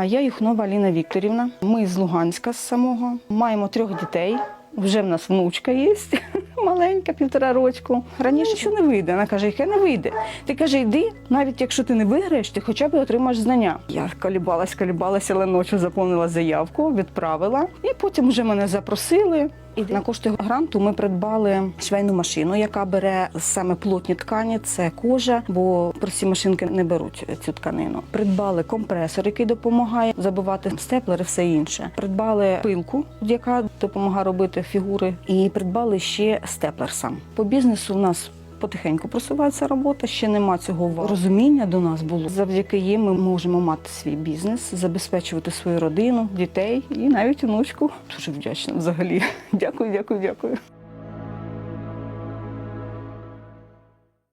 А я Юхнова Аліна Вікторівна. Ми з Луганська з самого. Маємо трьох дітей. Вже в нас внучка є, маленька, півтора рочку. Раніше що не вийде. Вона каже, яке не вийде. Ти каже, йди, навіть якщо ти не виграєш, ти хоча б отримаєш знання. Я колібалась, колібалася, але ночі заповнила заявку, відправила. І потім вже мене запросили. На кошти гранту ми придбали швейну машину, яка бере саме плотні ткані, це кожа, бо прості машинки не беруть цю тканину. Придбали компресор, який допомагає забивати степлери, все інше. Придбали пилку, яка допомагає робити фігури, і придбали ще степлер сам. По бізнесу у нас. Потихеньку просувається робота, ще нема цього розуміння до нас було. Завдяки їм ми можемо мати свій бізнес, забезпечувати свою родину, дітей і навіть онучку. Дуже вдячна взагалі. Дякую, дякую, дякую.